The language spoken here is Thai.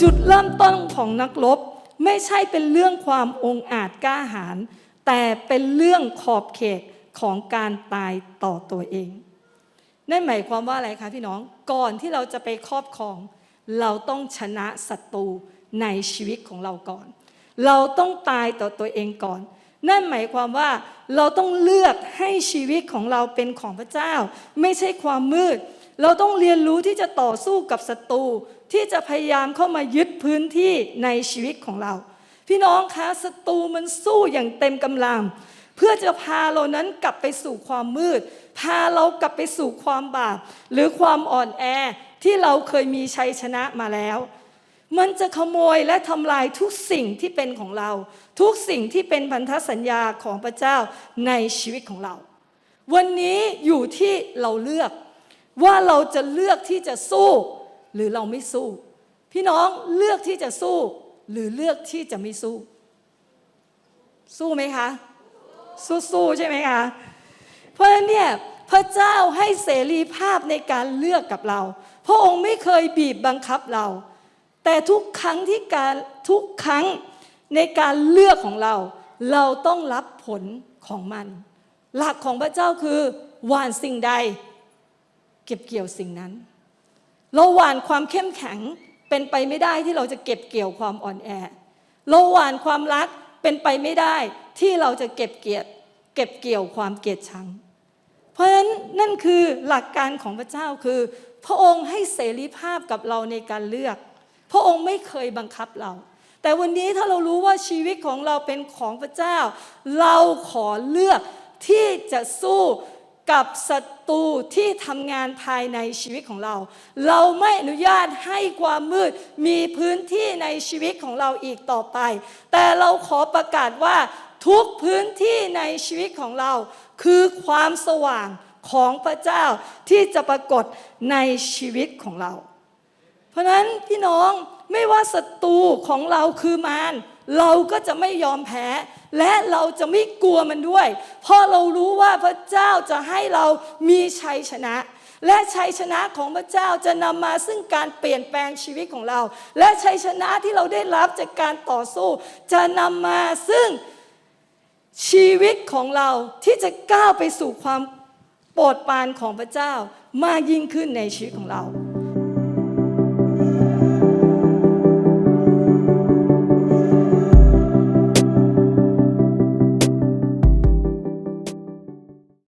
จุดเริ่มต้นของนักรบไม่ใช่เป็นเรื่องความองอาจกล้าหาญแต่เป็นเรื่องขอบเขตของการตายต่อตัวเอง นั่นหมายความว่าอะไรคะพี่น้องก่อนที่เราจะไปครอบครอง เราต้องชนะศัตรูในชีวิตของเราก่อน เราต้องตายต่อตัวเองก่อนนั่นหมายความว่าเราต้องเลือกให้ชีวิตของเราเป็นของพระเจ้า ไม่ใช่ความมืด เราต้องเรียนรู้ที่จะต่อสู้กับศัตรูที่จะพยายามเข้ามายึดพื้นที่ในชีวิตของเรา พี่น้องคะศัตรูมันสู้อย่างเต็มกำลัง เพื่อจะพาเรานั้นกลับไปสู่ความมืด พาเรากลับไปสู่ความบาป หรือความอ่อนแอที่เราเคยมีชัยชนะมาแล้ว มันจะขโมยและทำลายทุกสิ่งที่เป็นของเรา ทุกสิ่งที่เป็นพันธสัญญาของพระเจ้าในชีวิตของเรา วันนี้อยู่ที่เราเลือก ว่าเราจะเลือกที่จะสู้ หรือเราไม่สู้ พี่น้องเลือกที่จะสู้ หรือเลือกที่จะไม่สู้ สู้ไหมคะ สู้ๆใช่ไหมคะเพราะฉะนั้นเนี่ยพระเจ้าให้เสรีภาพในการเลือกกับเรา พระองค์ไม่เคยบีบบังคับเรา แต่ทุกครั้งที่การทุกครั้งในการเลือกของเรา เราต้องรับผลของมัน หลักของพระเจ้าคือหวานสิ่งใด เก็บเกี่ยวสิ่งนั้น เราหวานความเข้มแข็งเป็นไปไม่ได้ที่เราจะเก็บเกี่ยวความอ่อนแอ เราหวานความรักเป็นไปไม่ได้ที่เราจะเก็บเกียรติเก็บเกี่ยวความเกลียดชัง เพราะฉะนั้นนั่นคือหลักการของพระเจ้าคือ พระองค์ให้เสรีภาพกับเราในการเลือก พระองค์ไม่เคยบังคับเราแต่วันนี้ถ้าเรารู้ว่าชีวิตของเราเป็นของพระเจ้า เราขอเลือกที่จะสู้ กับศัตรูที่ทำงานภายในชีวิตของเรา เราไม่อนุญาตให้ความมืดมีพื้นที่ในชีวิตของเราอีกต่อไป แต่เราขอประกาศว่าทุกพื้นที่ในชีวิตของเรา คือความสว่างของพระเจ้าที่จะปรากฏในชีวิตของเรา เพราะนั้นพี่น้องไม่ว่าศัตรูของเราคือมาร เราก็จะไม่ยอมแพ้ และเราจะไม่กลัวมันด้วย เพราะเรารู้ว่าพระเจ้าจะให้เรามีชัยชนะ และชัยชนะของพระเจ้าจะนำมาซึ่งการเปลี่ยนแปลงชีวิตของเรา และชัยชนะที่เราได้รับจากการต่อสู้ จะนำมาซึ่งชีวิตของเราที่จะก้าวไปสู่ความโปรดปรานของพระเจ้ามากยิ่งขึ้นในชีวิตของเรา